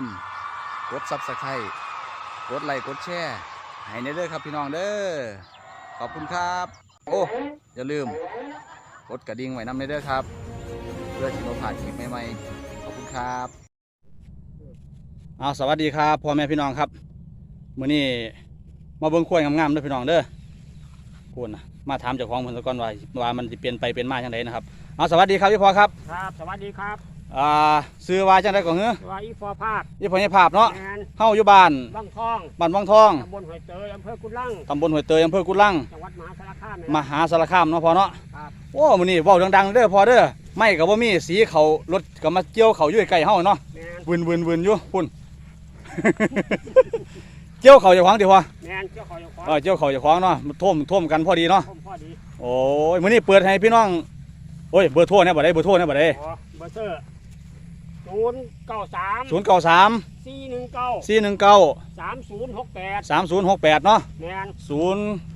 ากดติดตามกดซับสไครต์กดไลค์กดแชร์ให้ในเด้อครับพี่น้องเด้อขอบคุณครับ โอ้อย่าลืมกดกระดิ่งไว้นำในเด้อครับ เพื่อที่เราผ่านคลิปใหม่ๆขอบคุณครับเอาสวัสดีครับพ่อแม่พี่น้องครับมื้อนี้มาเบิ่งข้วยงามๆเด้อพี่น้องเด้อพูดนะมาถามเจ้าของเพิ่นซะก่อนว่าว่ามันสิเปลี่ยนไปเป็นมาจังไดนะครับเอาสวัสดีครับพี่พ่อครับ ครับ สวัสดีครับ อ่าซื้อว่าจังได๋ก็เฮ้อว่าอีฟอร์ภาคยี่พ่อใหญ่ภาพเนาะแมนเฮาอยู่บ้านบางทองบ้านวังทองตำบลหอยเตยอำเภอกุลังตำบลห้วยเตยอำเภอกุลังจังหวัดมหาสารคามมหาสารคามเนาะพ่อเนาะครับ โอ้มื้อนี้เว้าดังๆเด้อพ่อเด้อไม่ก็บ่มีสีเขารถก็มาเกี่ยวเขาอยู่ใกล้ๆเฮาเนาะแมนวืนวืนวืนอยู่พุ่น เกี่ยวเขาเจ้าของติพ่อแมนเจ้าของเจ้าของเออเกี่ยวเขาเจ้าของเนาะมันท่วมท่วมกันพอดีเนาะ ผมพ่อดีโอ้ยมื้อนี้เปิดให้พี่น้องโอ้ยเบอร์โทรเนี่ยบ่ได้เบอร์โทรเนี่ยบ่ได้อ๋อเบอร์เซอร์ ศูนย์เก้าสาม093สี่หนึ่งเก้า419สามศูนย์หกแปด3068เนาะแมน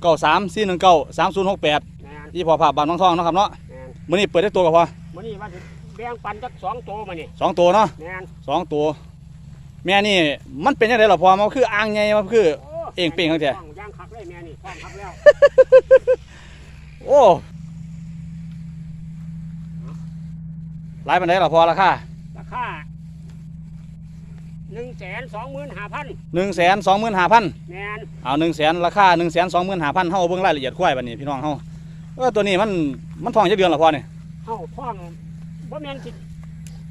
093 419 3068แมนที่พอภาพบ้านวังทองเนาะครับเนาะแมนมื้อนี้เปิดได้ตัวกับพอวันนี้ว่าจะแบ่งปันจักสองโตมานี่สองตัวเนาะแมนสองตัว แม่นี่มันเป็นยังไงล่ะพอมันคืออ่างใหญ่มันคือโอ้เองเป่งเขาเถอะ ท้ย่างคักเลยแม่นี่ท้องคักแล้วโอ้หลายปันไดล่ะพอราคารา คาหนึ่งแสนสองหมื่นห้าพันหนึ่งแสนสองหมื่นห้าพันแมนเอาหนึ่งแสนราคาหนึ่งแสนสองหมื่นห้าพันเฮาเบิ่งรายละเอียดควายบัดนี้พี่น้องเฮาเออตัวนี้มันมันทองจักเดือนล่ะพอนี่เอ้าท้องบ่แม่นสิ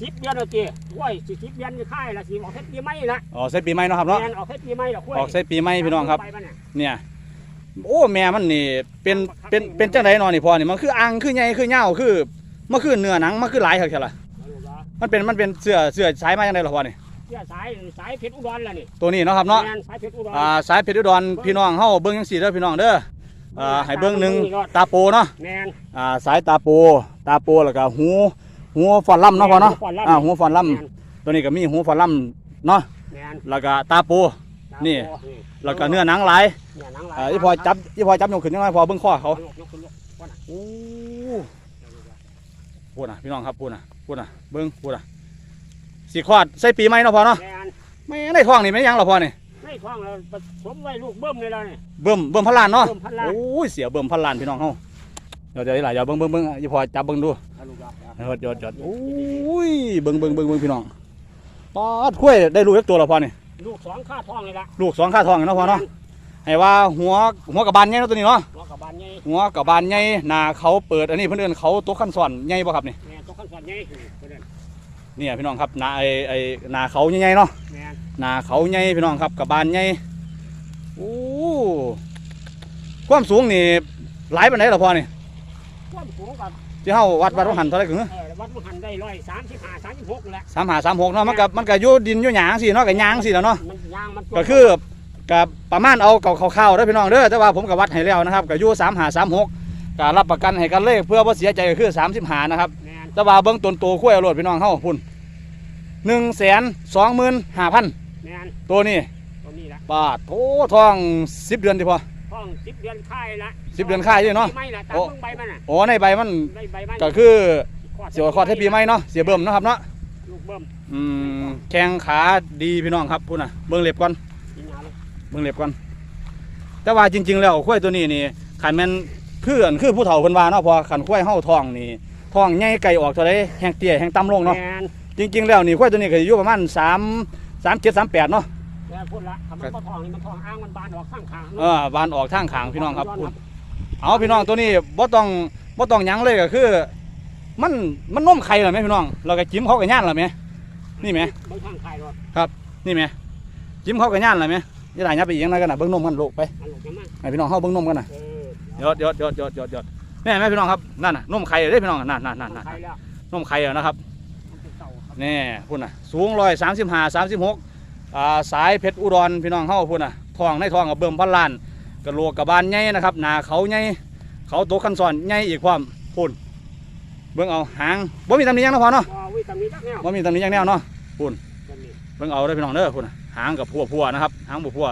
สิบเดือนแล้วจีว้ยสิสิบเดือนนี่ค่ายละสิออกเพชรปีใหม่ละอ๋อใส่ปีใหม่เนาะครับเนาะแม่นออกเพชรปีใหม่ละคุ้ยออกใส่ปีใหม่พี่น้องครับ ไปบ้านน่ะเนี่ยโอ้แม่มันนี่เป็นเป็นเป็นจังไดเนาะนี่พอนี่มันคืออ่างคือใหญ่คือเหย้าคือมันคือเนื้อหนังมันคือหลายครับแค่ล่ะเอาลูกเหรอ มันเป็นมันเป็นเสื้อเสื้อสายมาจังไดล่ะพอนี่เสียสายสายเพชรอุดรล่ะนี่ตัวนี้เนาะครับเนาะแม่นสายเพชรอุดร อ่าสายเพชรอุดรพี่น้องเฮาเบิ่งจังซี่เด้อพี่น้องเด้ออ่าให้เบิ่งหนึ่งตาโปเนาะแม่นอ่าสายตาโปตาโปแล้วก็หูหูฟอนลำเนาะพอเนาะอ่าหูฟอนลำตัวนี้ก็มีหูฟอนลำเนาะแม่นแล้วก็ตาโปนี่ตาโตแล้วก็เนื้อหนังหลายเนี่ยหนังลายอ่าอีพอจับอีพอจับยกขึ้นยังไงพอเบิ่งข้อเขายกยกขึ้นยกว่าน่ะโอ้ พูดนะพี่น้องครับพูดนะพูดนะเบิ่งพูดนะสีคลอดใส่ปีใหม่เนาะพอเนาะแม่นไม่ในท้องนี่ไม่นยังหรอพอนี่ไม่ท้องเราผสมไว้ลูกเบิ้มเลยล่ะนี่ เบิ่มเบิ่มพันล้านเนาะเบิ้มพันล้าน โอ้ยเสียเบิ่มพันล้านพี่น้องเฮาเดี๋ยวเดี๋ยวนี่ล่ะเดี๋ยวเบิ่งเบิ่งเบิ่งอีพอจับเบิ่งดูเอาลูกเหรอเดี๋ยวเดี๋ยวเดี๋ยวโอ้ยเบิ่งเบิ่งเบิ่งเบิ่งพี่น้องปอดกล้วยได้ลูกเล็กตัวแล้วพอนี่ลูกสองค่าท้องเลยล่ะลูกสองค่าทองเนาะพอเนาะให้ว่าหัวหัวกับบานใหญ่เนาะตัวนี้เนาะหัวกับบานใหญ่หัวกับบานใหญ่หน้าเขาเปิดอันนี้เพิ่นเอิ้นเขาตัวขั้นซ้อนใหญ่บ่ครับนี่แม่นตัวขั้นสอนใหญ่เพิ่นเอิ้นเนี่ยพี่น้องครับหน้าไอ้ไอ้หน้าเขาใหญ่ๆเนาะแม่นหน้าเขาใหญ่พี่น้องครับกับบานใหญ่โอ้ความสูงนี่หลายปานใดล่ะพ่อนี่ความสูงกับที่เฮาวัดวัดว่าหันเท่าไหร่กันเออวัดมันหันได้ร้อยสามสิบห้าสามสิบหกนั่นแหละ สามหาสามหกเนาะมันก็มันก็อยู่ดินอยู่หยางสิเนาะก็หยางสิแล้วเนาะมันยางมันก็คือ กับประมาณเอาเก่าเข้าวๆเด้อพี่น้องเด้อแต่ว่าผมก็วัดให้แล้วนะครับก็อยู่สามหาสามหกก็รับประกันให้กันเลยเพื่อบ่เสียใจก็คือสามสิบหานะครับแม่นแต่ว่าเบิ่งต้นโตคุ้ยเอาโลดพี่น้องเฮาพุ่นหนึ่งแสนสองหมื่นห้าพันแม่นตัวนี้ตัวนี้ละบาทโถทองสิบเดือนที่พอท้องสิบเดือนค่ายละสิบเดือนค่ายอยู่เนาะปีไม่ละตามโอ้เบิ่งใบมันน่ะโอ้ในใบมันได้ใบมันก็คือดเสียวคอดให้ปีใหม่เนาะเสียเบิ่มเนาะครับเนาะลูกเบิ่มอืมแข้งขาดีพี่น้องครับพุ่นน่ะเบิ่งเล็บก่อนกินยา เลยเบิ่งเล็บก่อนแต่ว่าจริง ๆ แล้วควายตัวนี้นี่ขันแม่นคืออันคือผู้เฒ่าเพิ่นว่าเนาะพอขันควายเฮาท้องนี่ท้องใหญ่ไก่ออกเท่าใดแห้งเตี้ยแห้งต่ำลงเนาะแม่นจริง ๆ แล้วนี่ควายตัวนี้ก็อยู่ประมาณ3 3 7 3 8เนาะแม่นพูดละคำมันบ่ท้องนี่มันท้องอ้างมันบานออกข้างทางเออบานออกทางขางพี่น้องครับพุ่นเอาพี่น้องตัวนี้บ่ต้องบ่ต้องหยังเลยก็คือ มันมันนมไข่เหรอแม่พี่น้องเราก็จิ้มเขาก็ย่านเหรอแม่นี่แม่ บางทางขายรถนี่แม่จิ้มเขาก็ย่านเหรอแม่อ ยังไงเนี่ยไปอีกอยังไงกันน่ะเบิ่งนมกันลูกไปอันลูกยังมาให้พี่น้องเฮาเบิ่งนมกันน่ะเออเดี๋ยวเดี๋ยวเดี๋ยวเดี๋ยวเดี๋ยวเดี๋ยวแม่แม่พี่น้องครับนั่นน่ะนมไข่เด้อพี่น้องนั่นนั่นนั่นนั่นขายแล้วนมไข่อะนะครับมันเป็นเต่าครับนี่พุ่นน่ะสูงร้อยสามสิบห้าสามสิบหกอ่าสายเพชรอุดรพี่น้องเฮาพุ่นน่ะทองในทองกับเบิ่มพันล้านกระโหลกกระบาลใหญ่นะครับหน้าเขาใหญ่เขาโตคันซ้อนใหญ่อีกความพุ่นเบิ่งเอาหางบ่มีตำหนิหยังเนาะพ่อเนาะบ่วิตามินจักแนวบ่มีตำหนิหยังแนวเนาะตัวนี้เบิ่งเอาเด้อพี่น้องเด้อพุ่นน่ะ หางกับพัวพัวๆนะครับหางบัวพัว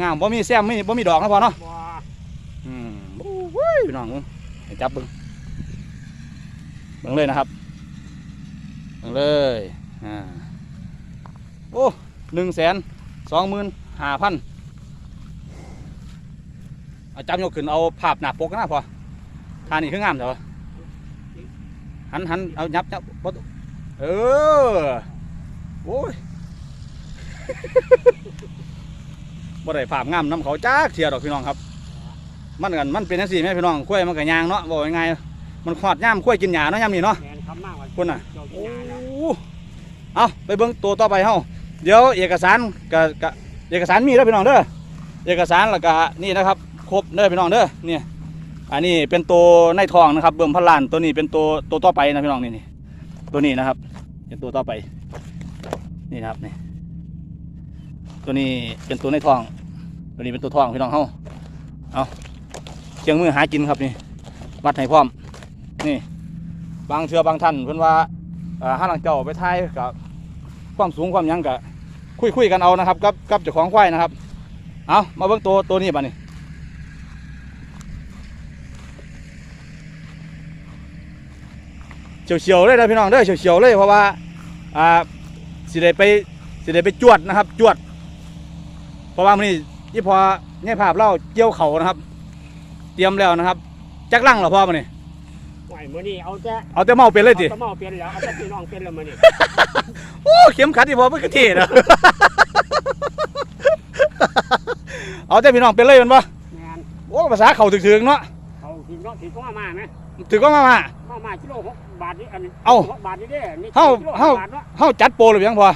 งามๆบ่มีแซมไม่บ่มีดอกนะพ่อเนาะบ่อืมโอ้ยพี่น้องมึงให้จับเบิ่งเบิ่งเลยนะครับเบิ่งเลยอ่าโอ้หนึ่งแสนสองหมื่นห้าพันเอาจับยกขึ้นเอาภาพหน้าปกนะพอทานี่คืองามเถอะหันหันเอายับยับบ่ต้องเออโอ้ย บ่ได้ภาพงามน้ำเขาจ้าเทียดอกพี่น้องครับ มันกันมันเป็นจังซี่แม่พี่น้องกล้วยมันก็ยางเนาะบอกยังไงายๆมันขอดย่ามกล้วยกินหญ้าเนาะย่ามนี่เนาะแมนคำมากว่าคุณน่ะเจ้าโอ้กินยาแล้วเอาไปเบิ่งตัวต่อไปเฮาเดี๋ยวเอกสารกับกับเอกสารมีแล้วพี่น้องเด้อเอกสารแล้วก็นี่นะครับ ครบเด้อพี่น้องเด้อเนี่ยอันนี้เป็นตัวในทองนะครับ เบิ่มพันล้านตัวนี้เป็นตัวตัวต่อไปนะพี่น้องนี่นี่ตัวนี้นะครับเป็นตัวต่อไปนี่นะครับนี่ ตัวนี้เป็นตัวในทอง ตัวนี้เป็นตัวทองพี่น้องเฮาเอาเชียงมือหากินครับนี่วัดให้พร้อม นี่ บางเชือบางท่านเพิ่นว่าห้าหลังเจ้าไปทายกับความสูงความยังกับคุยคุยกันเอานะครับกับกับเจ้าของควายนะครับ เอามาเบิ่งตัวตัวนี้บ้านี่เฉียวเฉียวเลยนะพี่น้องเด้อเฉียวเฉียวเลยเพราะว่าอ่าสิได้ไปสิได้ไปจวดนะครับ จวด เพราะว่ามันนี่ที่พอเนี่ยภาพเล่าเกี่ยวเขานะครับ เตรียมแล้วนะครับจักลั่งเหรอพ่อมันนี่ไหวมื้อนี้เอาแต่เอาแต่เมาเป็นเลยติเอาแต่เมาเป็นแล้วเอาแต่พี่น้องเป็นแล้วมื้อนี้โอ้เข็มขัดที่พอมันก็เท่นะเอาแต่พี่น้องเป็นเลยแมันปะแมนโอ้ภาษาเขาถึงๆเนาะเขาถึงเนาะถึงก็มามาไหมถึงก็มามามามากิโลหกบาทนี่อันเอ้าหกบาทนี่เด้นี่เฮ้ากิโลหกเฮ้าบาทเนาะเฮาจัดโปรหรือยังพอ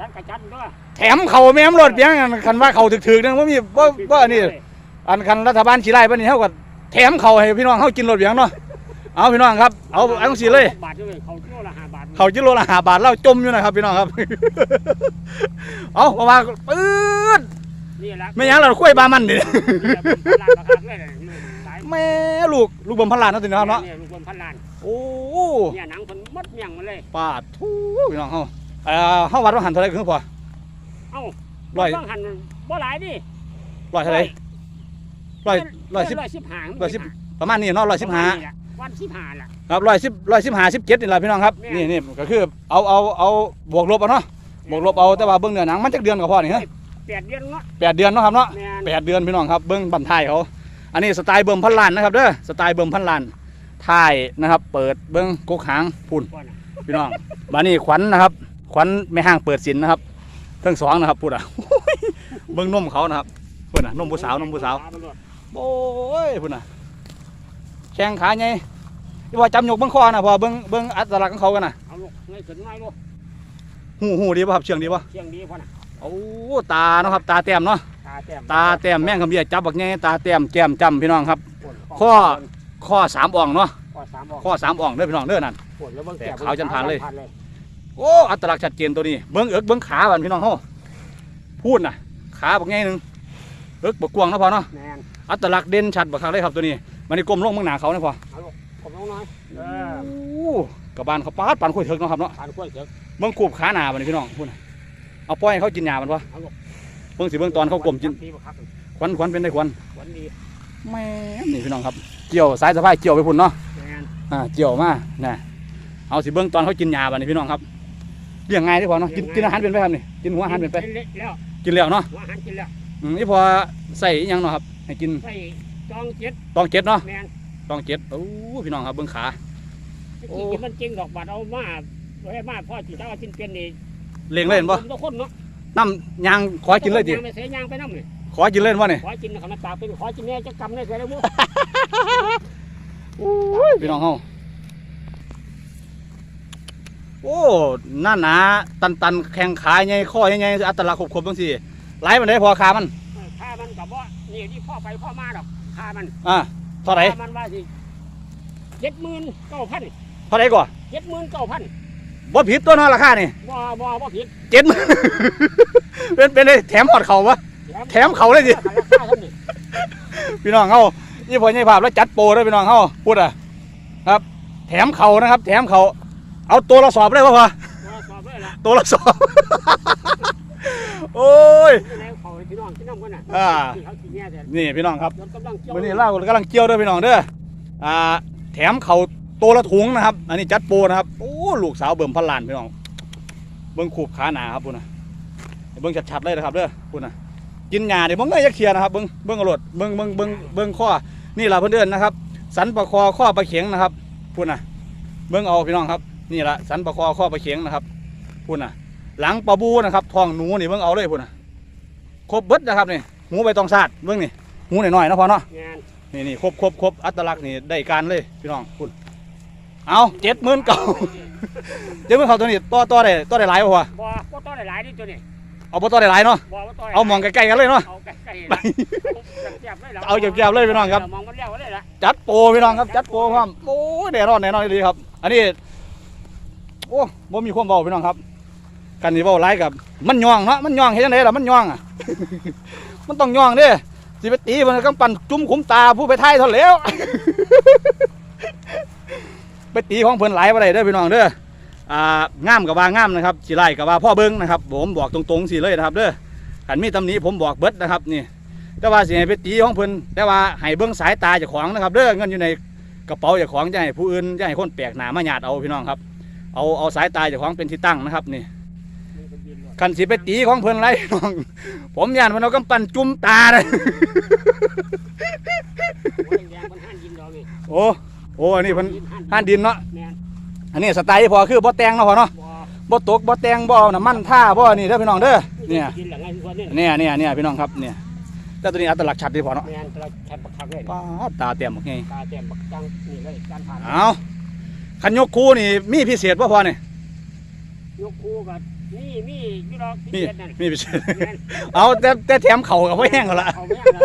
จัดกระจัดด้วยแถมเขาแม่มรถเพียงอันคันว่าเขาถึกๆนึงว่ามีว่าว่าอันนี้อันคันรัฐบาลขี้ไล่ปะนี่เฮาก็แถมเขาให้พี่น้องเฮากินรถเพียงเนาะเอาพี่น้องครับเอาเอาจังซี่เลยหกบาทด้วยเขากิโลละห้าบาทเขากิโลละ5บาทเราจมอยู่นะครับพี่น้องครับเอาเพราะว่าปื๊ดนี่แหละไม่หยังเราคุยบามันดินี่แหละเป็นพันล้านราคาเลยนี่หลายแม่ลูกลูกบอมพันล้านเนาะตินะครับเนาะเนี่ยลูกบนพันล้านโอ้เนี่ยหนังคนมดเมี่ยงมาเลยปาดทูพี่น้องเฮาเอ่อเฮาวัดว่าหันเท่าไหร่คือพอ เอ้าร้อยต้องหันบ่หลายดิร้อยเท่าไหร่ร้อยร้อยสิบร้อยสิบห้าร้อยสิบประมาณนี้เนาะร้อยสิบห้าวันสิบห้าล่ะครับร้อยสิบร้อยสิบห้าสิบเจ็ดนี่แหละพี่น้องครับแม่นี่นี่ก็คือเอาเอาเอาบวกลบเอาเนาะบวกลบเอาแต่ว่าเบิ่งเนื้อหนังมันจักเดือนก็พอนี่ฮะแปดเดือนเนาะแปดเดือนเนาะครับเนาะแม่นแปดเดือนพี่น้องครับเบิ่งบันทายเขาอันนี้สไตล์เบิ่มพันล้านนะครับเด้อสไตล์เบิ่มพันล้านถ่ายนะครับ เปิดเบิ่งกกหางพุ่นก่อนน่ะพี่น้องบานี่ขวัญนะครับ ขวัญไม่ห้างเปิดสินนะครับ ทั้งสองนะครับพูดอะเบิ่งนมเขานะครับพูดอะนมผู้สาวนมผู้สาวโอ้ยพูดอะแข้งขาไงที่ว่าจำยกเบิ่งคอนะพอเบิ่งเบิ่งอัตลักษณ์ของเขากันนะเอาลูกเงยขึ้นหน่อยลูกหูหูดีป่ะครับเชียงดีป่ะเชียงดีพ่อน่ะโอ้ตาเนาะครับตาแต้มเนาะตาแต้มตาแต้มแม่งคำเบี้ยจับบักไงตาแต้มแก้มจำพี่น้องครับปวดข้อข้อสามอ่องเนาะข้อสามออกข้อสามอ่องเด้อพี่น้องเด้อนั่นปวดแล้วเบิ่งแต่แก่ขาวจนผ่านเลยผ่านเลย โอ้อัตลักษณ์ชัดเจนตัวนี้เบิ้งเอิกเบิ้งขาบันพี่น้องเฮาพูดน่ะ ขาบักไงหนึ่งเอิกบักกวางเนาะพอเนาะแมนอัตลักษณ์เด่นชัดบักคักเลยครับตัวนี้มันนี่กลมลงเบื้องหน้าเขาเนี่ยพอเอาลูกผมลงหน่อยเออโอ้กระบาลเขาปาดปานคุยเถิกเนาะครับเนาะผ่านกล้วยเถอะเบิ้งกูบขาหนาบัดนพี่น้องพูดน่ะเอาปล่อยให้เขากินหญ้ามันวะเอาลูกเบิ้งสิเบิ้งตอนเขากลมกินปีบักคักควันควันเป็นได้ควันวันดีแม่นนี่พี่น้องครับเกี่ยวสายสะพายเกี่ยวไปพุ่นเนาะแมนอ่าเกี่ยวมาน่ะเอาสิเบิ้งตอนเขากินหญ้าบัดนพี่น้องครับเลี้ยงง่ายที่พอเนาะกินกินอาหารเป็นไปครับนี่กินหัวอาหารเป็นไปเละแล้วกินแล้วเนาะหัวอาหารกินแล้วอืมนี่พอใส่อิหยังเนาะครับ ให้กินใส่จองเจ็ดตองเจ็ดเนาะแมนตองเจ็ดโอ้พี่น้องครับเบิ้งขาที่โอ้กินมันจริงดอกบัดเอามาไว้มาพ่อที่ถ้าว่ากินเป็นนี่เล่งเล่นบ่ทุกคนเนาะน้ำยางขอกินเลยจิางไม่เสียยางไปน้ำเลยขอกินเล่นวะนี่ขอกินนะครับตากเป็นขอกินแน่จะกำได้เสียแล้วมั้งพี่น้องเฮา โอ้หน้าหนาตันตันๆแข้งขาใหญ่ข้อใหญ่ๆอัตลักษณ์ครบครบๆจังซี่หลายมันได้พอขามันค่ามันกับว่านี่ที่พ่อไปพ่อมาดอกค่ามันอ่าเท่าไหร่ค่ามันว่าสิเจ็ดหมื่นเก้าพันเท่าไหร่ก่อนเจ็ดหมื่นเก้าพันบ่ผิดตัวเนาะราคานี่บ่บ่บ่ผิดเจ็ดหมื่นเป็นเป็นได้แถมหอดเขาวะ แถมเขาเลยสิ ราคาเท่านี้พี่น้องเฮายี่พอใหญ่ภาพแล้วจัดโปรด้วยพี่น้องเฮาพูดอะครับ แถมเขานะครับ แถมเขา เอาตัวละสอบเลยวะพอว่าสอบเลยล่ะตัวละสอบ โอ้ยไหนเขาพี่น้องพี่น้องกันน่ะอ่าที่เขาขี้แง่แต่นี่พี่น้องครับรถกำลังเกี่ยววันนี้เล่ากำลังเกี่ยวด้วยพี่น้องเด้ออ่าแถมเขาตัวละถุงนะครับ อันนี้จัดโปรนะครับ โอ้ลูกสาวเบิ่มพันล้านพี่น้อง เบิ่งขูบขาหนาครับพุ่นนะให้เบิ่งชัดๆเลยนะครับเด้อพูดนะกินหญ้าเดี๋ยวมึงเอ้ยจะเคลียร์นะครับ เบิ่งเบิ่งเอารถเบิ่งเบิ่งเบิ่งเบิ่งข้อ นี่ล่ะเพิ่นเอิ้นนะครับ สันปลาคอข้อปลาเข็งนะครับพูดนะเบิ่งเอาพี่น้องครับ นี่ละสันปลาคอข้อปลาเข็งนะครับพูดนะหลังปลาบูนะครับท้องหนูนี่เบิ่งเอาเลยพูดนะครบเบิดนะครับนี่หูใบตองซาดเบิ่งนี่หูหน่อยๆนะพอเนาะงานนี่นี่ครบครบครบอัตลักษณ์นี่ได้การเลยพี่น้องคุณเอาเจ็ดหมื่นเก่าเจ็ดหมื่นเขาตัวนี้ต่อต่อได้ต่อได้หลายป่ะวะบ่บ่ต้อหลายๆนี่ตัวนี้เอาบ่ต่อได้หลายเนาะบ่บ่ต้อหลยๆเอามองใกล้ๆกันเลยเนาะเอาใกล้ๆนะเจ็บๆเลยล่ะเอาเจ็บๆเลยพี่น้องครับมองมันแล้วเลยล่ะจัดโปรพี่น้องครับจัดโปรความโอ้ยแน่นอนแน่นอนดีครับ อันนี้ โอ้บ่มีความเบาพี่น้องครับกันนี่เบาไล่กับมันย่องเนาะมันย่องเห็นจังไดล่ะมันย่องอะ มันต้องย่องเด้สิไปตีมันกำปั้นจุ่มขุมตาผู้ไปไทยท่าแล้ว ไปตีของเพิ่นหลายบ่ได้เด้อพี่น้องเด้ออ่างามกับว่างามนะครับสิไล่กับว่าพ่อเบิ่งนะครับ ผมบอกตรงๆสิเลยนะครับ เด้อคันมีตำหนิผมบอกเบิดนะครับนี่แต่ว่าสิให้ไปตีของเพิ่นแต่ว่าให้เบิ่งสายตาจ้าของนะครับ เด้อเงินอยู่ในกระเป๋าจ้าของจะให้ผู้อื่นจะให้คนแปลกหน้ามาหยาดเอาพี่น้องครับ เอาเอาสายตาเจ้าของเป็นที่ตั้งนะครับนี่มันก็บินเลยคันสิไปตีของเพิ่นไรพี่น้อง ผมย่านมันเอากำปั้นจุ่มตาเลยหัวแดงๆมันหันยินดอกนี่โอ้โอ้อันนี้เพิ่นห่านดินเนาะแม่นอันนี้สไตล์ที่พอคือบ่แต่งเนาะพอเนาะบ่บ่ตกบ่แต่งบ่เอาน้ำมันท่าบ่นี่เด้อพี่น้องเด้อเนี่ยกินหลังไงตัวนี้เนี่ยเนี่ยเนี่ยพี่น้องครับเนี่ยแต่ตัวนี้อัตลักษณ์ชัดดีพอเนาะแม่นตะแคบบักคักเลยป้าดตาเต็มหมดไงตาแต้มบักจังนี่เลยการผ่านเอา คันยกคู่นี่มีพิเศษบ่พอนี่ยกคู่กับนี่มีอยู่ดอกมีเจ็ดนั่นมีพิเศษแม่นเอาแต่แต่แถมเข่ากับพ่แห้งกันละเอาไม่เอาละ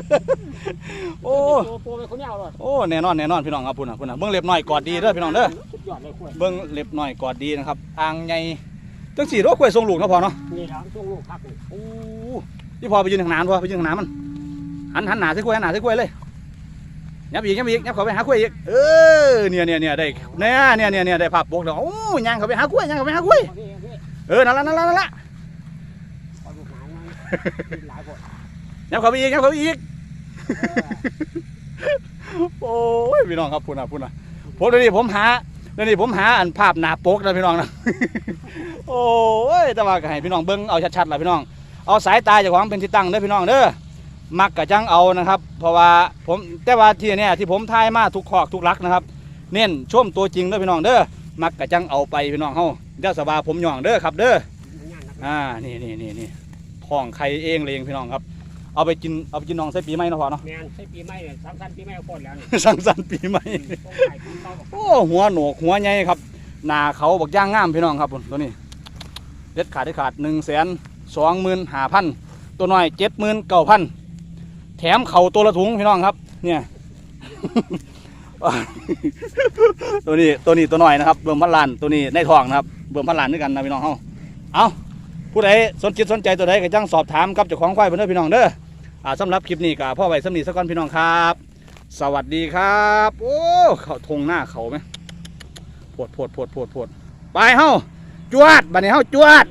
โอ้ตัวตัวเป็นคนไม่เอาหรอกโอ้แน่นอนแน่นอนพี่น้องครับพุ่นน่ะพุ่นน่ะเบิ่งเล็บน้อยกอดดีเด้อพี่น้องเด้อสุดยอดเลยคุยเบิ่งเล็บน้อยกอดดีนะครับอ่างใหญ่จังสี่รถกล้วยทรงลูกเนาะพอเนาะนี่หลังช่วงลูกพักนี่โอ้ที่พอไปยืนทางหนานพอไปยืนทางหนานมันหันหันหนาใส่กล้วยหันหนาใส่กล้วยเลย ยับอีกยับอีกยับเขาไปหากล้ยอีกเออเนี่ยเนี่ยเนี่ยได้เนี่ยเนี่ยเนี่ยเนี่ยได้ภาพปกแล้วโอ้ยย่างเขาไปหากล้ยย่างเขาไปหากล้ยเออนั่นละนั่นละนั่นละเอาลูกหางมันกินหลายคนยับเขาไปอีกยับเขาไปอีกโอ้ยพี่น้องครับพุ่นน่ะพุ่นน่ะผมเดี๋ยวนี้ผมหาเดี๋ยวนี้ผมหาอันภาพหน้าปกนะพี่น้องนะโอ้ยแต่ว่าก็ให้พี่น้องเบิ้งเอาชัดๆล่ะพี่น้องเอาสายตาจ้าของเป็นที่ตั้งเด้อพี่น้องเด้อ มักกะจังเอานะครับ เพราะว่าผมแต่ว่าที่เนี่ยที่ผมทายมาทุกขอกทุกหลักนะครับ เน้นชมตัวจริงเด้อพี่น้องเด้อมักกะจังเอาไปพี่น้องเฮาเด้อสบายผมย่องเด้อครับ เด้อมันย่านนักอ่านี่นี่นี่นี่ท้องไข่เองเลยเองพี่น้องครับ เอาไปกินเอาไปกินน้องใส่ปีใหม่เนาะพ่อเนาะแมนใช้ปีใหม่เนี่ยสามสันปีใหม่เอาคนแล้วนี่สังสรรค์ปีใหม่ต้องขายของเก่าโอ้หัวโหนกหัวใหญ่ครับหน้าเขาบอกย่างงามพี่น้องครับผมตัวนี้เด็ดขาดเด็ดขาดหนึ่งแสนสองหมื่นห้าพันตัวน้อยเจ็ดหมื่นเก้าพัน แถมเข่าตัวละถุงพี่น้องครับ เนี่ย ตัวนี้ตัวนี้ตัวหน้อยนะครับเบิ่มพันลานตัวนี้ในทองนะครับเบิ่มพันลานด้วยกันนะพี่น้องเฮาเอาผู้ใดสนจิตสนใจตัวใดก็จังสอบถามกับเจ้าของควายเพิ่อนพี่น้องเด้ออ่าสำหรับคลิปนี้ก็พ่อไว้สำนีสักก่อนพี่น้องครับ สวัสดีครับ โอ้เขาทงหน้าเขาไหมปวดปวดปวดปวดปวดไปเฮาจวดบัดนี้เฮาจวด